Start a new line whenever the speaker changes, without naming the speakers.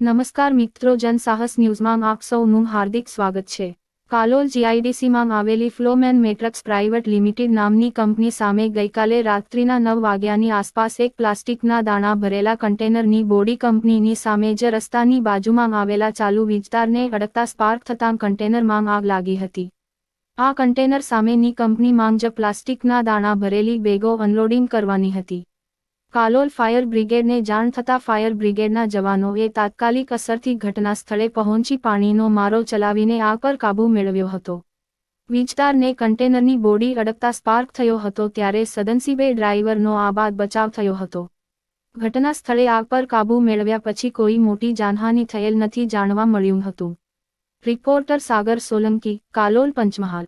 નમસ્કાર મિત્રો જનસાહસ ન્યૂઝમાં આપ સૌનું હાર્દિક સ્વાગત છે. કાલોલ જીઆઈડીસીમાં આવેલી ફ્લોમેન મેટ્રક્સ પ્રાઇવેટ લિમિટેડ નામની કંપની સામે ગઈકાલે રાત્રિના નવ વાગ્યાની આસપાસ એક પ્લાસ્ટિકના દાણા ભરેલા કન્ટેનરની બોડી કંપનીની સામે જ રસ્તાની બાજુમાં આવેલા ચાલુ વીજતારને અડકતા સ્પાર્ક થતાં કન્ટેનરમાં આગ લાગી હતી. આ કન્ટેનર સામેની કંપની માંગ જ પ્લાસ્ટિકના દાણા ભરેલી બેગો અનલોડિંગ કરવાની હતી. કાલોલ ફાયર બ્રિગેડને જાણ થતાં ફાયર બ્રિગેડના જવાનોએ તાત્કાલિક અસરથી ઘટના સ્થળે પહોંચી પાણીનો મારો ચલાવીને આગ પર કાબૂ મેળવ્યો હતો. વીજતારને કન્ટેનરની બોડી અડકતા સ્પાર્ક થયો હતો ત્યારે સદનસીબે ડ્રાઈવરનો આબાદ બચાવ થયો હતો. ઘટના સ્થળે આગ પર કાબૂ મેળવ્યા પછી કોઈ મોટી જાનહાનિ થયેલ નથી જાણવા મળ્યું હતું. રિપોર્ટર સાગર સોલંકી, કાલોલ પંચમહાલ.